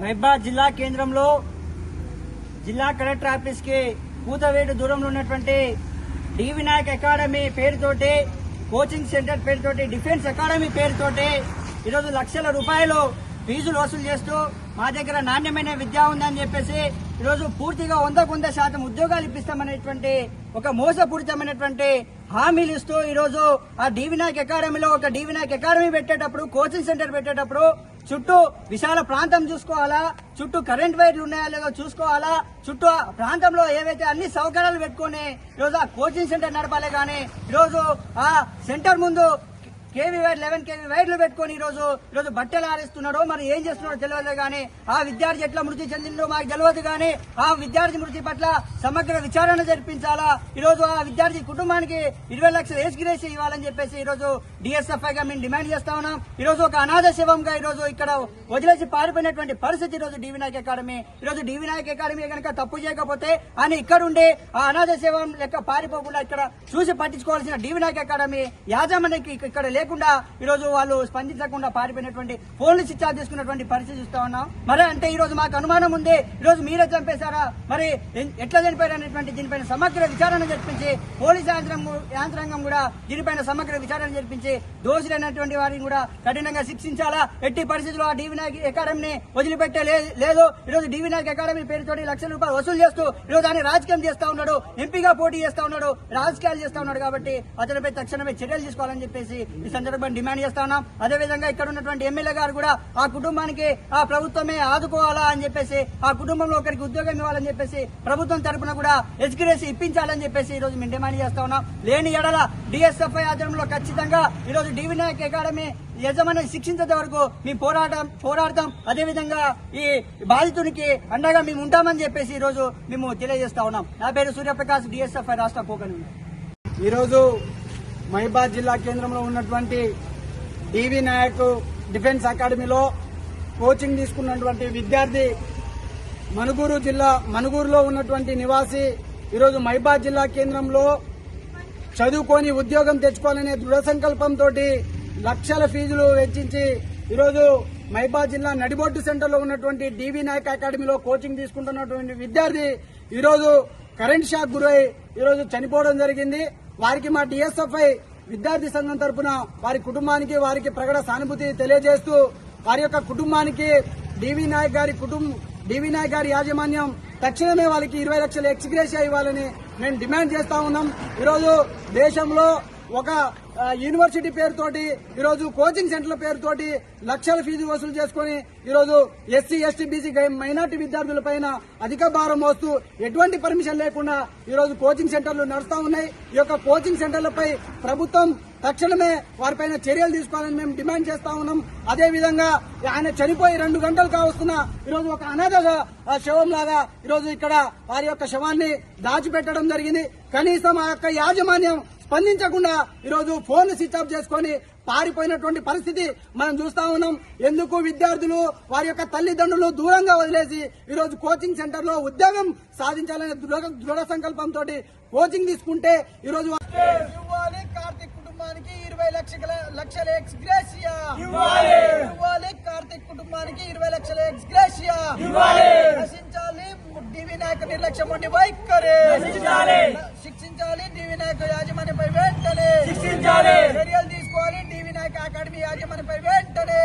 మహిబాద్ జిల్లా కేంద్రంలో జిల్లా కలెక్టర్ ఆఫీస్కి కూతవేటు దూరంలో ఉన్నటువంటి డి వినాయక్ అకాడమీ పేరుతోటి కోచింగ్ సెంటర్ పేరుతోటి డిఫెన్స్ అకాడమీ పేరుతోటి ఈరోజు లక్షల రూపాయలు ఫీజులు వసూలు చేస్తూ మా దగ్గర నాణ్యమైన విద్య ఉందని చెప్పేసి ఈరోజు పూర్తిగా వందకు వంద శాతం ఉద్యోగాలు ఇప్పిస్తామనేటువంటి ఒక మోసపూరితమైనటువంటి హామీలు ఇస్తూ ఈరోజు ఆ డి వినాయక్ అకాడమీలో ఒక డి వినాయక్ అకాడమీ పెట్టేటప్పుడు కోచింగ్ సెంటర్ పెట్టేటప్పుడు చుట్టూ విశాల ప్రాంతం చూసుకోవాలా చుట్టూ కరెంట్ వైర్లు ఉన్నాయా లేదో చూసుకోవాలా చుట్టూ ఆ ప్రాంతంలో ఏవైతే అన్ని సౌకర్యాలు పెట్టుకుని ఈరోజు ఆ కోచింగ్ సెంటర్ నడపాలి కానీ ఈరోజు ఆ సెంటర్ ముందు కేవీ వైర్ లెవెన్ కేవీ వైర్లు పెట్టుకొని ఈ రోజు ఈ రోజు బట్టలు ఆరేస్తున్నాడో మరి ఏం చేస్తున్నాడో తెలియదు కానీ ఆ విద్యార్థి ఎట్లా మృతి చెందిందో మాకు తెలియదు కానీ ఆ విద్యార్థి మృతి పట్ల సమగ్ర విచారణ జరిపించాలా? ఈ రోజు ఆ విద్యార్థి కుటుంబానికి ఇరవై లక్షలు ఏసుగిరేసి ఇవ్వాలని చెప్పేసి ఈరోజు రోజు డిఎస్ఎఫ్ఐ గా మేము డిమాండ్ చేస్తా ఉన్నాం. ఈరోజు ఒక అనాథ శివంగా ఈ రోజు ఇక్కడ వదిలేసి పారిపోయినటువంటి పరిస్థితి ఈరోజు రోజు డి అకాడమీ. ఈ రోజు డి అకాడమీ కనుక తప్పు చేయకపోతే ఆయన ఇక్కడ ఉండి ఆ అనాథ శివం లెక్క పారిపోకుండా ఇక్కడ చూసి పట్టించుకోవాల్సిన డి వినాయక్ అకాడమీ యాజమాన్యకి ఇక్కడ లేకుండా ఈ రోజు వాళ్ళు స్పందించకుండా పారిపోయినటువంటి ఫోన్లు స్విచ్ ఆఫ్ చేసుకున్నటువంటి పరిస్థితి చూస్తా ఉన్నాం. మరి అంటే ఈ రోజు మాకు అనుమానం ఉంది. ఈ రోజు మీరే చంపేశారా? మరి ఎట్లా చనిపోయారు అనేటువంటి దీనిపైన సమగ్ర విచారణ జరిపించి పోలీస్ యాంత్రాంగం కూడా దీనిపైన సమగ్ర విచారణ జరిపించి దోషులైనటువంటి వారిని కూడా కఠినంగా శిక్షించాలా? ఎట్టి పరిస్థితుల్లో ఆ డి అకాడమీని వదిలిపెట్టే లేదు. ఈ రోజు డి అకాడమీ పేరుతోటి లక్షల రూపాయలు వసూలు చేస్తూ ఈ రోజు ఆయన రాజకీయం చేస్తా ఉన్నాడు. ఎంపీగా పోటీ చేస్తా ఉన్నాడు. రాజకీయాలు చేస్తా ఉన్నాడు కాబట్టి అతనిపై తక్షణమే చర్యలు తీసుకోవాలని చెప్పేసి ఈ సందర్భంగా డిమాండ్ చేస్తా ఉన్నాం. అదేవిధంగా ఇక్కడ ఉన్నటువంటి ఎమ్మెల్యే గారు కూడా ఆ కుటుంబానికి ఆ ప్రభుత్వమే ఆదుకోవాలా అని చెప్పేసి ఆ కుటుంబంలో ఒకరికి ఉద్యోగం ఇవ్వాలని చెప్పేసి ప్రభుత్వం తరపున కూడా ఎస్కిరేసి ఇప్పించాలని చెప్పేసి ఈ రోజు మేము డిమాండ్ చేస్తా ఉన్నాం. లేని ఎడల డిఎస్ఎఫ్ఐ ఆధ్వర్యంలో ఖచ్చితంగా ఈ రోజు డి వినాయక్ అకాడమీ యజమాని శిక్షించేంత వరకు మీ పోరాటం పోరాడతాం. అదేవిధంగా ఈ బాధితునికి అండగా మేము ఉంటామని చెప్పేసి ఈరోజు మేము తెలియజేస్తా ఉన్నాం. నా పేరు సూర్యప్రకాష్ డిఎస్ఎఫ్ఐ రాష్ట్ర కోకని ఈరోజు మహిబాద్ జిల్లా కేంద్రంలో ఉన్నటువంటి డివి నాయక్ డిఫెన్స్ అకాడమీలో కోచింగ్ తీసుకున్నటువంటి విద్యార్థి మనుగూరు జిల్లా మనుగూరులో ఉన్నటువంటి నివాసి ఈరోజు మహిబాద్ జిల్లా కేంద్రంలో చదువుకొని ఉద్యోగం తెచ్చుకోవాలనే దృఢ సంకల్పంతో లక్షల ఫీజులు వెచ్చించి ఈరోజు మహిబాద్ జిల్లా నడిబొడ్డు సెంటర్లో ఉన్నటువంటి డివి నాయక్ అకాడమీలో కోచింగ్ తీసుకుంటున్నటువంటి విద్యార్థి ఈరోజు కరెంట్ షాక్ గురై ఈరోజు చనిపోవడం జరిగింది. వారికి మా డిఎస్ఎఫ్ఐ విద్యార్థి సంఘం తరపున వారి కుటుంబానికి వారికి ప్రగడ సానుభూతి తెలియజేస్తూ వారి యొక్క కుటుంబానికి డివి నాయక్ గారి కుటుంబం డివి నాయక్ గారి యాజమాన్యం తక్షణమే వాళ్ళకి ఇరవై లక్షల ఎక్స్గ్రేషియా ఇవ్వాలని మేము డిమాండ్ చేస్తా ఉన్నాం. ఈరోజు దేశంలో ఒక యూనివర్సిటీ పేరుతోటి ఈరోజు కోచింగ్ సెంటర్ల పేరుతోటి లక్షల ఫీజు వసూలు చేసుకుని ఈరోజు ఎస్సీ ఎస్టీ బీసీ మైనార్టీ విద్యార్థుల పైన అధిక భారం మోస్తూ ఎటువంటి పర్మిషన్ లేకుండా ఈరోజు కోచింగ్ సెంటర్లు నడుస్తూ ఉన్నాయి. ఈ యొక్క కోచింగ్ సెంటర్లపై ప్రభుత్వం తక్షణమే వారిపైన చర్యలు తీసుకోవాలని మేము డిమాండ్ చేస్తా ఉన్నాం. అదే విధంగా ఆయన చనిపోయి రెండు గంటలు కావస్తున్న ఈరోజు ఒక అనాథ ఆ, శవం లాగా ఈరోజు ఇక్కడ వారి యొక్క శవాన్ని దాచిపెట్టడం జరిగింది. కనీసం ఆ యొక్క యాజమాన్యం స్పందించకుండా ఈరోజు ఫోన్ స్విచ్ ఆఫ్ చేసుకొని పారిపోయినటువంటి పరిస్థితి మనం చూస్తా ఉన్నాం. ఎందుకు విద్యార్థులు వారి యొక్క తల్లిదండ్రులు దూరంగా వదిలేసి ఈరోజు కోచింగ్ సెంటర్లో ఉద్యోగం సాధించాలనే దృఢ సంకల్పంతో కోచింగ్ తీసుకుంటే ఈరోజు కార్తిక్ కుటుంబానికి ఇరవై లక్షల లక్షల ఇవ్వాలి. కార్తిక్ కుటుంబానికి ఇరవై లక్షల నశించాలి డివి నాయక నిర్లక్ష్యం వైఖరి నాయక యాజమాన్యపై వెంటనే చర్యలు తీసుకోవాలి. డివి నాయక అకాడమీ యాజమాన్యపై వెంటనే